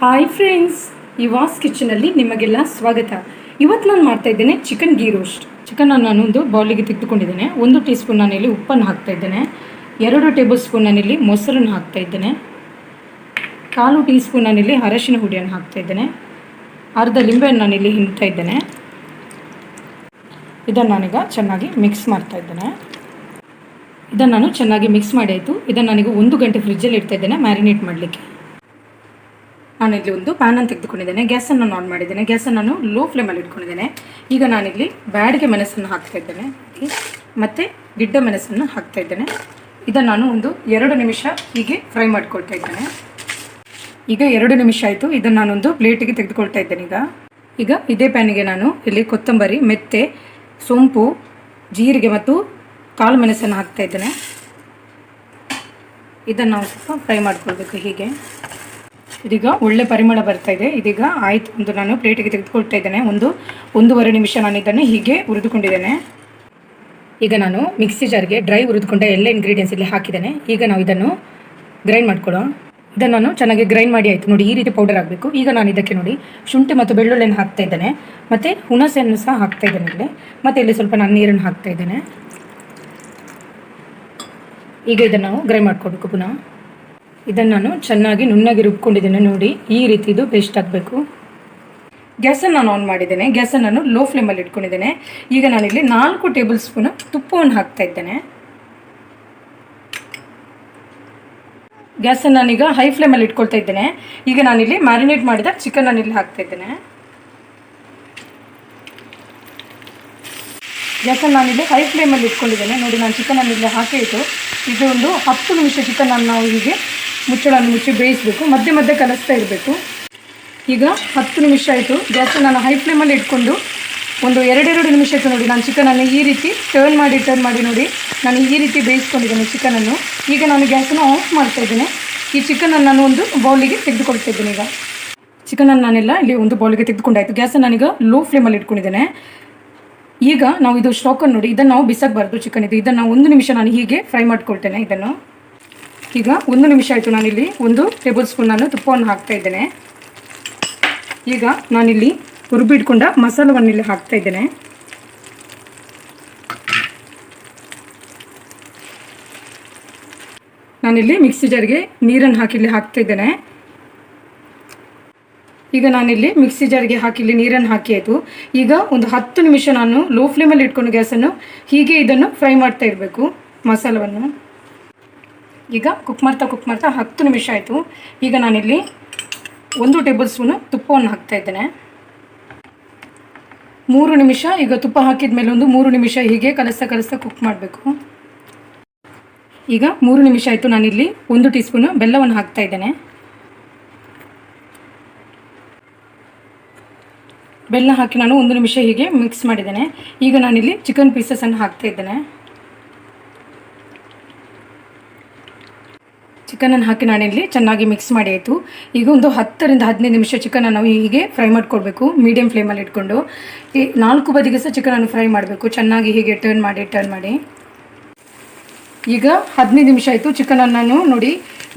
Hi friends ಈ was ಕಿಚನಲ್ಲಿ ನಿಮಗೆಲ್ಲ ಸ್ವಾಗತ. ಇವತ್ತು ನಾನು ಮಾಡ್ತಾ ಇದ್ದೇನೆ ಚಿಕನ್ ಗೀ ರೋಸ್ಟ್ ಚಿಕನ್ ನಾನು ಒಂದು ಬೌಲಿಗೆ ತೆಗೆದುಕೊಂಡಿದ್ದೇನೆ ಒಂದು ಟೀ ಸ್ಪೂನ್ ನಾನಿಲ್ಲಿ ಉಪ್ಪನ್ನು ಹಾಕ್ತಾ ಇದ್ದೇನೆ. ಎರಡು ಟೇಬಲ್ ಸ್ಪೂನ್ ನಾನಿಲ್ಲಿ ಮೊಸರನ್ನು ಹಾಕ್ತಾ ಇದ್ದೇನೆ. ಕಾಲು ಟೀ ಸ್ಪೂನ್ ನಾನಿಲ್ಲಿ ಅರಶಿನ ಹುಡಿಯನ್ನು ಹಾಕ್ತಾ ಇದ್ದೇನೆ. ಅರ್ಧ ಲಿಂಬೆಯನ್ನು ನಾನಿಲ್ಲಿ ಹಿಂಡ್ತಾ ಇದ್ದೇನೆ. ಇದನ್ನು ನಾನೀಗ ಚೆನ್ನಾಗಿ ಮಿಕ್ಸ್ ಮಾಡ್ತಾ ಇದ್ದೇನೆ. ಇದನ್ನು ನಾನು ಚೆನ್ನಾಗಿ ಮಿಕ್ಸ್ ಮಾಡಿ ಆಯಿತು. ಇದನ್ನು ನನಗೆ ಒಂದು ಗಂಟೆ ಫ್ರಿಜ್ಜಲ್ಲಿ ಇಡ್ತಾ ಇದ್ದೇನೆ ಮ್ಯಾರಿನೇಟ್ ಮಾಡಲಿಕ್ಕೆ. ನಾನಿಲ್ಲಿ ಒಂದು ಪ್ಯಾನನ್ನು ತೆಗೆದುಕೊಂಡಿದ್ದೇನೆ. ಗ್ಯಾಸನ್ನು ನಾನು ಆನ್ ಮಾಡಿದ್ದೇನೆ. ಗ್ಯಾಸನ್ನು ನಾನು ಲೋ ಫ್ಲೇಮಲ್ಲಿ ಇಟ್ಕೊಂಡಿದ್ದೇನೆ. ಈಗ ನಾನಿಲ್ಲಿ ಬ್ಯಾಡಿಗೆ ಮೆಣಸನ್ನು ಹಾಕ್ತಾ ಇದ್ದೇನೆ. ಮತ್ತು ಗಿಡ್ಡ ಮೆಣಸನ್ನು ಹಾಕ್ತಾ ಇದ್ದೇನೆ. ಇದನ್ನು ನಾನು ಒಂದು ಎರಡು ನಿಮಿಷ ಹೀಗೆ ಫ್ರೈ ಮಾಡ್ಕೊಳ್ತಾ ಇದ್ದೇನೆ. ಈಗ ಎರಡು ನಿಮಿಷ ಆಯಿತು. ಇದನ್ನು ನಾನೊಂದು ಪ್ಲೇಟಿಗೆ ತೆಗೆದುಕೊಳ್ತಾ ಇದ್ದೇನೆ ಈಗ. ಈಗ ಇದೇ ಪ್ಯಾನಿಗೆ ನಾನು ಇಲ್ಲಿ ಕೊತ್ತಂಬರಿ, ಮೆತ್ತೆ, ಸೊಂಪು, ಜೀರಿಗೆ ಮತ್ತು ಕಾಳು ಮೆಣಸನ್ನು ಹಾಕ್ತಾ ಇದ್ದೇನೆ. ಇದನ್ನು ನಾವು ಸ್ವಲ್ಪ ಫ್ರೈ ಮಾಡ್ಕೊಳ್ಬೇಕು ಹೀಗೆ. ಇದೀಗ ಒಳ್ಳೆ ಪರಿಮಳ ಬರ್ತಾ ಇದೆ. ಇದೀಗ ಆಯ್ತು ಒಂದು ನಾನು ಪ್ಲೇಟಿಗೆ ತೆಗೆದುಕೊಳ್ತಾ ಇದ್ದೇನೆ. ಒಂದು ಒಂದೂವರೆ ನಿಮಿಷ ನಾನು ಇದನ್ನು ಹೀಗೆ ಹುರಿದುಕೊಂಡಿದ್ದೇನೆ. ಈಗ ನಾನು ಮಿಕ್ಸಿ ಜಾರ್ಗೆ ಡ್ರೈ ಹುರಿದುಕೊಂಡ ಎಲ್ಲ ಇಂಗ್ರೀಡಿಯೆಂಟ್ಸ್ ಇಲ್ಲಿ ಹಾಕಿದ್ದೇನೆ. ಈಗ ನಾವು ಇದನ್ನು ಗ್ರೈಂಡ್ ಮಾಡ್ಕೊಳ್ಳೋಣ. ಇದನ್ನು ನಾನು ಚೆನ್ನಾಗಿ ಗ್ರೈಂಡ್ ಮಾಡಿ ಆಯಿತು. ನೋಡಿ, ಈ ರೀತಿ ಪೌಡರ್ ಆಗಬೇಕು. ಈಗ ನಾನು ಇದಕ್ಕೆ ನೋಡಿ, ಶುಂಠಿ ಮತ್ತು ಬೆಳ್ಳುಳ್ಳಿಯನ್ನು ಹಾಕ್ತಾ ಇದ್ದೇನೆ. ಮತ್ತು ಹುಣಸೆಯನ್ನು ಸಹ ಹಾಕ್ತಾ ಇದ್ದೇನೆ ಇಲ್ಲಿ. ಮತ್ತು ಇಲ್ಲಿ ಸ್ವಲ್ಪ ನಾನು ನೀರನ್ನು ಹಾಕ್ತಾ ಇದ್ದೇನೆ. ಈಗ ಇದನ್ನು ನಾವು ಗ್ರೈಂಡ್ ಮಾಡ್ಕೊಬೇಕು ಪುನಃ. ಇದನ್ನು ನಾನು ಚೆನ್ನಾಗಿ ನುಣ್ಣಗೆ ರುಬ್ಕೊಂಡಿದ್ದೇನೆ ನೋಡಿ. ಈ ರೀತಿ ಇದು ಪೇಸ್ಟ್ ಆಗಬೇಕು. ಗ್ಯಾಸನ್ನು ನಾನು ಆನ್ ಮಾಡಿದ್ದೇನೆ. ಗ್ಯಾಸನ್ನು ನಾನು ಲೋ ಫ್ಲೇಮಲ್ಲಿ ಇಟ್ಕೊಂಡಿದ್ದೇನೆ. ಈಗ ನಾನಿಲ್ಲಿ ನಾಲ್ಕು ಟೇಬಲ್ ಸ್ಪೂನ್ ತುಪ್ಪವನ್ನು ಹಾಕ್ತಾ ಇದ್ದೇನೆ. ಗ್ಯಾಸನ್ನು ನಾನೀಗ ಹೈ ಫ್ಲೇಮಲ್ಲಿ ಇಟ್ಕೊಳ್ತಾ ಇದ್ದೇನೆ. ಈಗ ನಾನಿಲ್ಲಿ ಮ್ಯಾರಿನೇಟ್ ಮಾಡಿದ ಚಿಕನ್ ನಾನಿಲ್ಲಿ ಹಾಕ್ತಾ ಇದ್ದೇನೆ. ಗ್ಯಾಸನ್ನು ನಾನಿಲ್ಲಿ ಹೈ ಫ್ಲೇಮಲ್ಲಿ ಇಟ್ಕೊಂಡಿದ್ದೇನೆ. ನೋಡಿ, ನಾನು ಚಿಕನನ್ನು ಇಲ್ಲಿ ಹಾಕಿಟ್ಟು ಇದು ಒಂದು ಹತ್ತು ನಿಮಿಷ ಚಿಕನನ್ನು ನಾವು ಹೀಗೆ ಮುಚ್ಚಳನ್ನು ಮುಚ್ಚಿ ಬೇಯಿಸಬೇಕು. ಮಧ್ಯೆ ಮಧ್ಯೆ ಕಲಿಸ್ತಾ ಇರಬೇಕು. ಈಗ ಹತ್ತು ನಿಮಿಷ ಆಯಿತು. ಗ್ಯಾಸನ್ನು ನಾನು ಹೈ ಫ್ಲೇಮಲ್ಲಿ ಇಟ್ಕೊಂಡು ಒಂದು ಎರಡೆರಡು ನಿಮಿಷ ಆಯಿತು ನೋಡಿ. ನಾನು ಚಿಕನನ್ನು ಈ ರೀತಿ ಟರ್ನ್ ಮಾಡಿ ಟರ್ನ್ ಮಾಡಿ ನೋಡಿ. ನಾನು ಈ ರೀತಿ ಬೇಯಿಸ್ಕೊಂಡಿದ್ದೇನೆ ಚಿಕನನ್ನು. ಈಗ ನಾನು ಗ್ಯಾಸನ್ನು ಆಫ್ ಮಾಡ್ತಾ ಇದ್ದೇನೆ. ಈ ಚಿಕನನ್ನು ನಾನು ಒಂದು ಬೌಲಿಗೆ ತೆಗೆದುಕೊಳ್ತಾ ಇದ್ದೇನೆ ಈಗ. ಚಿಕನನ್ನು ನಾನೆಲ್ಲ ಇಲ್ಲಿ ಒಂದು ಬೌಲಿಗೆ ತೆಗೆದುಕೊಂಡಾಯಿತು. ಗ್ಯಾಸನ್ನು ನಾನೀಗ ಲೋ ಫ್ಲೇಮಲ್ಲಿ ಇಟ್ಕೊಂಡಿದ್ದೇನೆ. ಈಗ ನಾವು ಇದು ಸ್ಟಾಕನ್ನು ನೋಡಿ. ಇದನ್ನು ನಾವು ಬಿಸಾಕಬಾರ್ದು ಚಿಕನ್ ಇದು. ಇದನ್ನು ಒಂದು ನಿಮಿಷ ನಾನು ಹೀಗೆ ಫ್ರೈ ಮಾಡ್ಕೊಳ್ತೇನೆ ಇದನ್ನು. ಈಗ ಒಂದು ನಿಮಿಷ ಆಯಿತು ನಾನಿಲ್ಲಿ ಒಂದು ಟೇಬಲ್ ಸ್ಪೂನ್ ನಾನು ತುಪ್ಪವನ್ನು ಹಾಕ್ತಾ ಇದ್ದೇನೆ. ಈಗ ನಾನಿಲ್ಲಿ ಹುರುಬಿಟ್ಕೊಂಡ ಮಸಾಲವನ್ನು ಇಲ್ಲಿ ಹಾಕ್ತಾ ಇದ್ದೇನೆ. ನಾನಿಲ್ಲಿ ಮಿಕ್ಸಿ ಜಾರ್ಗೆ ನೀರನ್ನು ಹಾಕಿ ಇಲ್ಲಿ ಹಾಕ್ತಾ ಇದ್ದೇನೆ. ಈಗ ನಾನಿಲ್ಲಿ ಮಿಕ್ಸಿ ಜಾರ್ಗೆ ಹಾಕಿ ಇಲ್ಲಿ ನೀರನ್ನು ಹಾಕಿ ಆಯಿತು. ಈಗ ಒಂದು ಹತ್ತು ನಿಮಿಷ ನಾನು ಲೋ ಫ್ಲೇಮಲ್ಲಿ ಇಟ್ಕೊಂಡು ಗ್ಯಾಸನ್ನು ಹೀಗೆ ಇದನ್ನು ಫ್ರೈ ಮಾಡ್ತಾ ಇರಬೇಕು ಮಸಾಲವನ್ನು. ಈಗ ಕುಕ್ ಮಾಡ್ತಾ ಕುಕ್ ಮಾಡ್ತಾ ಹತ್ತು ನಿಮಿಷ ಆಯಿತು. ಈಗ ನಾನಿಲ್ಲಿ ಒಂದು ಟೇಬಲ್ ಸ್ಪೂನು ತುಪ್ಪವನ್ನು ಹಾಕ್ತಾ ಇದ್ದೇನೆ. ಮೂರು ನಿಮಿಷ, ಈಗ ತುಪ್ಪ ಹಾಕಿದ ಮೇಲೆ ಒಂದು ಮೂರು ನಿಮಿಷ ಹೀಗೆ ಕಲಿಸ್ತಾ ಕಲಿಸ್ತಾ ಕುಕ್ ಮಾಡಬೇಕು. ಈಗ ಮೂರು ನಿಮಿಷ ಆಯಿತು, ನಾನಿಲ್ಲಿ ಒಂದು ಟೀ ಸ್ಪೂನು ಬೆಲ್ಲವನ್ನು ಹಾಕ್ತಾ ಇದ್ದೇನೆ. ಬೆಲ್ಲ ಹಾಕಿ ನಾನು ಒಂದು ನಿಮಿಷ ಹೀಗೆ ಮಿಕ್ಸ್ ಮಾಡಿದ್ದೇನೆ. ಈಗ ನಾನಿಲ್ಲಿ ಚಿಕನ್ ಪೀಸಸನ್ನು ಹಾಕ್ತಾ ಇದ್ದೇನೆ. ಚಿಕನನ್ನು ಹಾಕಿ ನಾನಿಲ್ಲಿ ಚೆನ್ನಾಗಿ ಮಿಕ್ಸ್ ಮಾಡಿ ಆಯಿತು. ಈಗ ಒಂದು ಹತ್ತರಿಂದ ಹದಿನೈದು ನಿಮಿಷ ಚಿಕನನ್ನು ನಾವು ಹೀಗೆ ಫ್ರೈ ಮಾಡಿಕೊಡ್ಬೇಕು ಮೀಡಿಯಮ್ ಫ್ಲೇಮಲ್ಲಿ ಇಟ್ಕೊಂಡು. ಈ ನಾಲ್ಕು ಬದಿಗೆ ಸಹ ಚಿಕನನ್ನು ಫ್ರೈ ಮಾಡಬೇಕು. ಚೆನ್ನಾಗಿ ಹೀಗೆ ಟರ್ನ್ ಮಾಡಿ ಟರ್ನ್ ಮಾಡಿ. ಈಗ ಹದಿನೈದು ನಿಮಿಷ ಆಯಿತು ಚಿಕನನ್ನು ನಾನು ನೋಡಿ.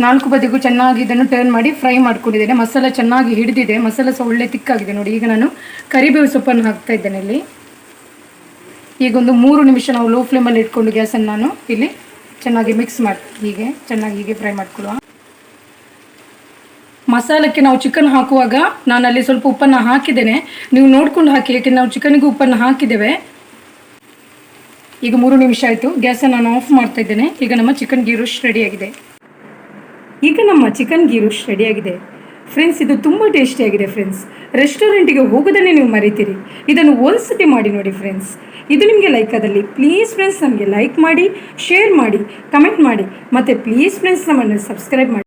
ನಾಲ್ಕು ಬದಿಗೂ ಚೆನ್ನಾಗಿ ಇದನ್ನು ಟರ್ನ್ ಮಾಡಿ ಫ್ರೈ ಮಾಡ್ಕೊಂಡಿದ್ದೇನೆ. ಮಸಾಲೆ ಚೆನ್ನಾಗಿ ಹಿಡಿದಿದೆ. ಮಸಾಲೆ ಸಹ ಒಳ್ಳೆ ತಿಕ್ಕಾಗಿದೆ ನೋಡಿ. ಈಗ ನಾನು ಕರಿಬೇವು ಸೊಪ್ಪನ್ನು ಹಾಕ್ತಾ ಇದ್ದೇನೆ ಇಲ್ಲಿ. ಈಗ ಒಂದು ಮೂರು ನಿಮಿಷ ನಾವು ಲೋ ಫ್ಲೇಮಲ್ಲಿ ಇಟ್ಕೊಂಡು ಗ್ಯಾಸನ್ನು ನಾನು ಇಲ್ಲಿ ಚೆನ್ನಾಗಿ ಮಿಕ್ಸ್ ಮಾಡಿ, ಹೀಗೆ ಚೆನ್ನಾಗಿ ಹೀಗೆ ಫ್ರೈ ಮಾಡ್ಕೊಳ್ಳುವ. ಮಸಾಲಕ್ಕೆ ನಾವು ಚಿಕನ್ ಹಾಕುವಾಗ ನಾನು ಅಲ್ಲಿ ಸ್ವಲ್ಪ ಉಪ್ಪನ್ನು ಹಾಕಿದ್ದೇನೆ. ನೀವು ನೋಡ್ಕೊಂಡು ಹಾಕಿ, ಯಾಕೆಂದ್ರೆ ನಾವು ಚಿಕನಿಗೂ ಉಪ್ಪನ್ನು ಹಾಕಿದ್ದೇವೆ. ಈಗ ಮೂರು ನಿಮಿಷ ಆಯಿತು. ಗ್ಯಾಸನ್ನು ನಾನು ಆಫ್ ಮಾಡ್ತಾ ಇದ್ದೇನೆ. ಈಗ ನಮ್ಮ ಚಿಕನ್ ಗೀ ರೆಡಿಯಾಗಿದೆ ಈಗ ನಮ್ಮ ಚಿಕನ್ ಗೀ ರೆಡಿಯಾಗಿದೆ ಫ್ರೆಂಡ್ಸ್ ಇದು ತುಂಬ ಟೇಸ್ಟಿಯಾಗಿದೆ ಫ್ರೆಂಡ್ಸ್ ರೆಸ್ಟೋರೆಂಟಿಗೆ ಹೋಗೋದನ್ನೇ ನೀವು ಮರಿತೀರಿ. ಇದನ್ನು ಒಂದ್ಸತಿ ಮಾಡಿ ನೋಡಿ ಫ್ರೆಂಡ್ಸ್ ಇದು ನಿಮಗೆ ಲೈಕ್ ಆದಲ್ಲಿ. ಪ್ಲೀಸ್ ಫ್ರೆಂಡ್ಸ್ ನಮಗೆ ಲೈಕ್ ಮಾಡಿ ಶೇರ್ ಮಾಡಿ ಕಮೆಂಟ್ ಮಾಡಿ. ಮತ್ತು ಪ್ಲೀಸ್ ಫ್ರೆಂಡ್ಸ್ ನಮ್ಮನ್ನು ಸಬ್ಸ್ಕ್ರೈಬ್ ಮಾಡಿ.